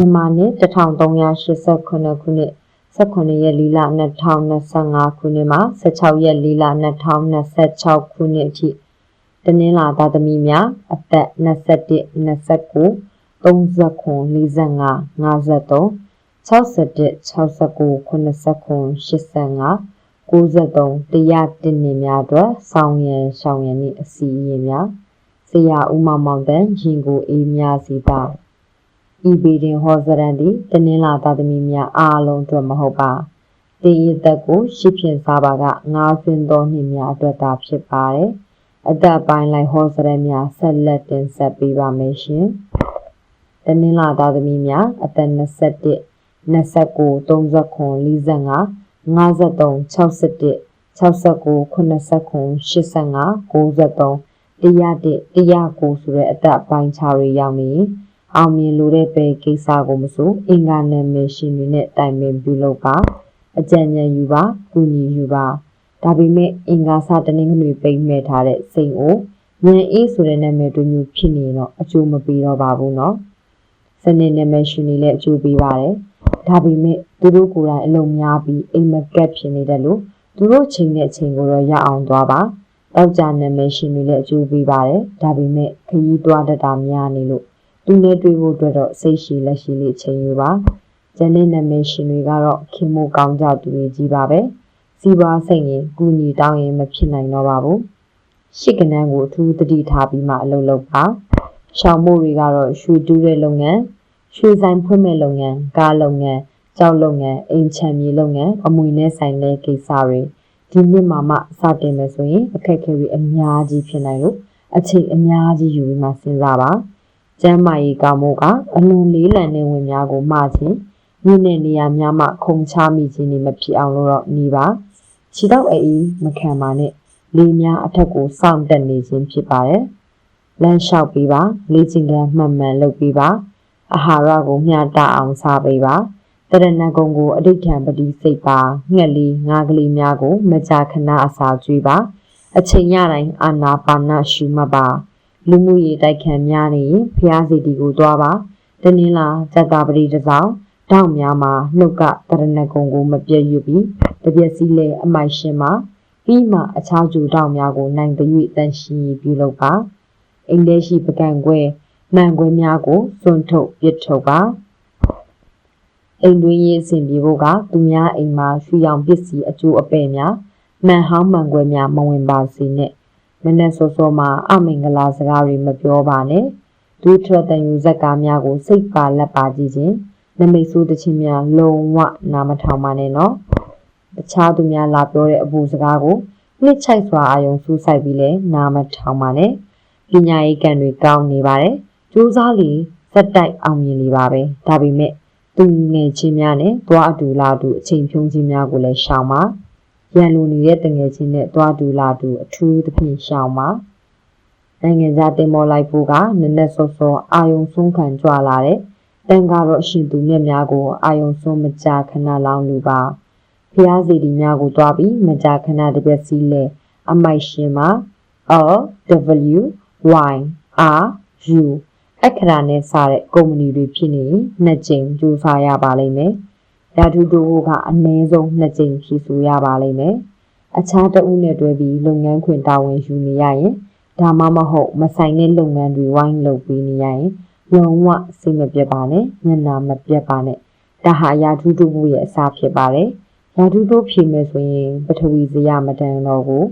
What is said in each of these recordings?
မြန်မာနှစ်1389ခုနှစ်18ရက်လလ2025ခုနှစ်မှာ16ရက်လလ2026ခုနှစ်အထိတနင်္လာသားသမီးများအသက်21 29 39 45 53 61 69 89 85 93တရားတင်နေများအတွက်ဆောင်းရန်ရှောင်းရန်နှင့်အစီအရင်များဆရာဦးမောင်မောင်တန်းရင်ကိုအေးများစီပါ ဤပေတွင်ဟောစရန်သည်တနင်္လာသားသမီးများအားလုံးအတွက်မဟုတ်ပါတေးရသက်ကိုရှစ်ဖြင့်စားပါကငါးဆွင်းသောနှစ်များအတွက်သာဖြစ်ပါတယ်အသက်ပိုင်းလိုက်ဟောစရန်များဆက်လက်တင်ဆက်ပေးပါမယ်ရှင်တနင်္လာသားသမီးများအသက်21 29 39 45 53 61 69 89 85 93 101 109ဆိုတဲ့အသက်ပိုင်းခြားတွေရောက်နေ အောင်မြင်လို့တဲ့ပဲကိစ္စကိုမဆိုအင်္ဂါနာမည်ရှင်တွေနဲ့တိုင်ပင်ပြုလုပ်ပါအကြံဉာဏ်ယူပါကူညီယူပါဒါပေမဲ့အင်္ဂါစာတနင်္ဂနွေပိတ်မဲ့ထားတဲ့စိန်အိုဉာဏ်အေးဆိုတဲ့နာမည်တွေမျိုးဖြစ်နေတော့အကျိုးမပေးတော့ပါဘူးเนาะစနေနာမည်ရှင်တွေလည်းအကျိုးပေးပါတယ်ဒါပေမဲ့သူတို့ကိုယ်တိုင်အလုံးများပြီးအိမ်မကက်ဖြစ်နေတယ်လို့သူတို့ချိန်တဲ့အချိန်ကိုတော့ရအောင်သွားပါတောက်ကြနာမည်ရှင်တွေလည်းအကျိုးပေးပါတယ်ဒါပေမဲ့ခရီးသွားတတ်တာများနေလို့ သူနဲ့တွေ့ဖို့အတွက်တော့စိတ်ရှိလက်ရှိလေးချိန်ယူပါကျန်တဲ့နာမည်ရှင်တွေကတော့ခင်မိုးကောင်းကြသူတွေကြီးပါပဲစီးပွားစိတ်ရင်ကုညီတောင်းရင်မဖြစ်နိုင်တော့ပါဘူးရှစ်ကနန်းကိုအထူးတတိထားပြီးမှအလုပ်လုပ်ပါရှောင်းမို့တွေကတော့ရွှေတူးတဲ့လုပ်ငန်းရွှေဆိုင်ဖွင့်မဲ့လုပ်ငန်းကားလုပ်ငန်းကြောက်လုပ်ငန်းအိမ်ချမ်းမြေလုပ်ငန်းအမွေနဲ့ဆိုင်တဲ့ကိစ္စတွေဒီနှစ်မှာမှစတင်မယ်ဆိုရင်အခက်အခဲတွေအများကြီးဖြစ်နိုင်လို့အချိန်အများကြီးယူပြီးမှစဉ်းစားပါ ကျမ်းမာရေးကောင်းမှုကအလွန်လေးလံတဲ့ဝင်များကိုမှားခြင်းမြင့်တဲ့နေရာများမှခုံချမိခြင်းတွေမဖြစ်အောင်လို့တော့နေပါခြေတော့အေးမခံပါနဲ့လေများအထက်ကိုစောင့်တက်နေခြင်းဖြစ်ပါတယ်လမ်းလျှောက်ပေးပါလေ့ကျင့်ခန်းမှန်မှန်လုပ်ပေးပါအာဟာရကိုမျှတအောင်စားပေးပါတရဏဂုံကိုအဋိဌံပတိစိတ်ပါငှက်လေးငါးကလေးများကို မကြာခဏအစာကျွေးပါ အချိန်ရတိုင်းအာနာပါနရှုမှတ်ပါ လူမှုရေးတိုက်ခံများနေရင်ဖျားစီတီကိုသွားပါတနင်္လာဇတပတိတစောင်းတောက်များမှာနှုတ်ကတရဏဂုံကိုမပြည့်ယူပြီးတပြက်စီးလဲအမိုက်ရှင်မှာပြီးမှအခြားကျူတောက်များကိုနိုင်သရွေ့တန်ရှင်းပြုလုပ်ပါအိမ်ထဲရှိပကံခွဲမှန်ခွဲများကိုစွန့်ထုတ်ပစ်ထုတ်ပါအိမ်တွင်းရေးအဆင်ပြေဖို့ကသူများအိမ်မှာရွှေရောင်ပစ္စည်းအကျိုးအပဲ့များမှန်ဟောင်းမှန်ခွဲများမဝင်ပါစေနဲ့ မနဲ့စောစောမှာအမင်္ဂလာစကားတွေမပြောပါနဲ့ဒုထရတန်ယူဇက်ကားများကိုစိတ်ပါလက်ပါကြည့်ခြင်းနမိတ်ဆိုးတခြင်းများလုံးဝနာမထောင်ပါနဲ့နော်တခြားသူများလာပြောတဲ့အပူစကားကိုနှစ်ချိုက်စွာအာယုံစူးစိုက်ပြီးလဲနာမထောင်ပါနဲ့ပညာရေးကံတွေကောင်းနေပါတယ်စူးစားလီစက်တိုက်အောင်မြင်နေပါပဲဒါပေမဲ့သူငယ်ချင်းများနဲ့သွားအတူလာတူအချိန်ဖြုံးခြင်းများကိုလည်းရှောင်ပါ ရန်လိုနေတဲ့တငယ်ချင်းနဲ့သွားတူလာတူအထူးသဖြင့်ရှောင်ပါနိုင်ငံခြားတင်မော်လိုက်ဖို့ကနက်နက်စောစောအာယုံဆုံးခံကြွလာတဲ့တန်ကတော့အရှင်သူမြတ်များကိုအာယုံဆုံးမကြာခဏလောင်းလူပါဖျားစီဒီများကိုတွားပြီးမကြာခဏတစ်ပြက်စီးလဲအမိုက်ရှင်မှာ L W Y R U အခရာနဲ့စတဲ့ကုမ္ပဏီတွေဖြစ်နေရင်နှစ်ကြိမ်ကြိုးစားရပါလိမ့်မယ်။ ဓာတုတိုးကအနည်းဆုံးနှစ်ကြိမ်ဖြည့်ဆူရပါလိမ့်မယ်။အခြားတဦးနဲ့တွဲပြီးလုပ်ငန်းခွင်တာဝန်ယူနေရရင်ဒါမှမဟုတ်မဆိုင်တဲ့လုပ်ငန်းတွေဝိုင်းလုပ်ပြီးနေရရင်လုံးဝစိတ်မပြတ်ပါနဲ့ညနာမပြတ်ပါနဲ့ဒါဟာရာထူးတိုးမှုရဲ့အစားဖြစ်ပါတယ်။ရာထူးတိုးဖြည့်မယ်ဆိုရင်ပထဝီဇယမတန်တော့ကို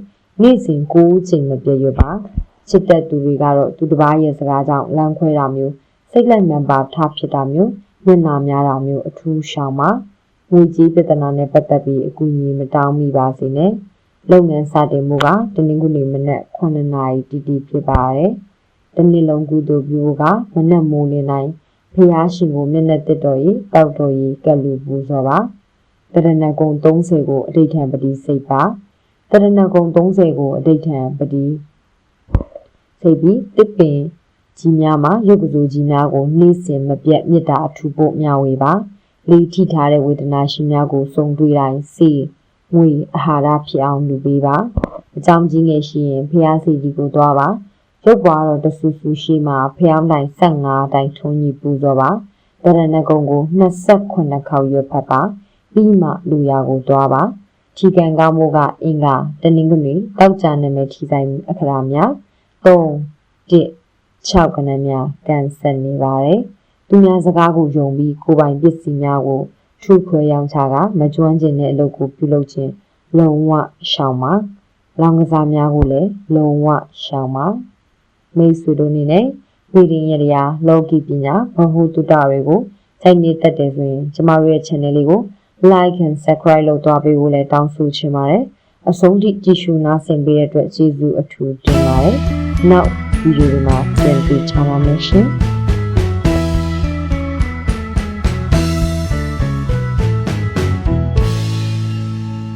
နေ့စဉ်၉ချိန်မပြည့်ရပါ။ချစ်တဲ့သူတွေကတော့သူတစ်ပါးရဲ့စကားကြောင့်လမ်းခွဲတာမျိုးစိတ်လက်မှန်ပါထားဖြစ်တာမျိုး မျက်နာများတာမျိုးအထူးရှောင်ပါငွေကြေးပြဿနာနဲ့ပတ်သက်ပြီးအကူအညီမတောင်းမိပါစေနဲ့လုပ်ငန်းစတင်မှုကတနင်္ဂနွေမနက်9နာရီတီတီဖြစ်ပါတယ်တနေ့လုံးကုသိုလ်ပြုကမနက်မိုးလင်းတိုင်းဖျားရှင်ကိုမျက်နှာတစ်တော်ကြီးတောက်တော်ကြီးကလူပူဇော်ပါတရဏဂုံ30ကိုအဋိဌံပတိစိတ်ပါတရဏဂုံ30ကိုအဋိဌံပတိစိတ်ပြီးတစ်ပင် ကြီးများမှာရုပ်ကစိုးကြီးများကိုနှိမ့်စင်မပြတ်မေတ္တာအထူဖို့မျှဝေပါလေးထိထားတဲ့ဝေဒနာရှင်များကိုစုံတွေ့တိုင်းစေငွေအာဟာရဖြစ်အောင်လုပ်ပေးပါအကြောင်းကြီးငယ်ရှိရင်ဖျားစီကြီးကိုသွားပါရုပ်ပွားတော့တဆူဆူရှိမှဖျောင်းတိုင်း15တိုင်းထုံးကြီးပူဇော်ပါတရဏဂုံကို28ခေါက်ရွတ်ဖတ်ပါပြီးမှလူရာကိုသွားပါထီကံကောင်းမှုကအင်္ဂါတနင်္ဂနွေတောက်ကြနာမည်ထီဆိုင်အခရာများ3 1 6ခဏများကန်ဆက်နေပါတယ်သူများစကားကိုယုံပြီးကိုယ်ပိုင်ပစ္စည်းများကိုထူခွဲရောင်းချကမကျွမ်းကျင်တဲ့အလုပ်ကိုပြုလုပ်ခြင်းလုံးဝရှောင်ပါလောင်ကစားများကိုလည်းလုံးဝရှောင်ပါမိတ်ဆွေတို့အနေနဲ့ဝိရိယရာလောကီပညာဘဟုတုတ္တတွေကိုစိုက်နေတတ်တယ်ဆိုရင်ကျမတို့ရဲ့ channel လေးကို like and subscribe လုပ်သွားပေးဖို့လည်းတောင်းဆိုချင်ပါတယ်အဆုံးထိကြည့်ရှုနားဆင်ပေးတဲ့အတွက်ကျေးဇူးအထူးတင်ပါတယ်နောက်ဗီ ဒီယိုတွေမှာပြန်တွေ့ချပါမယ်ရှင်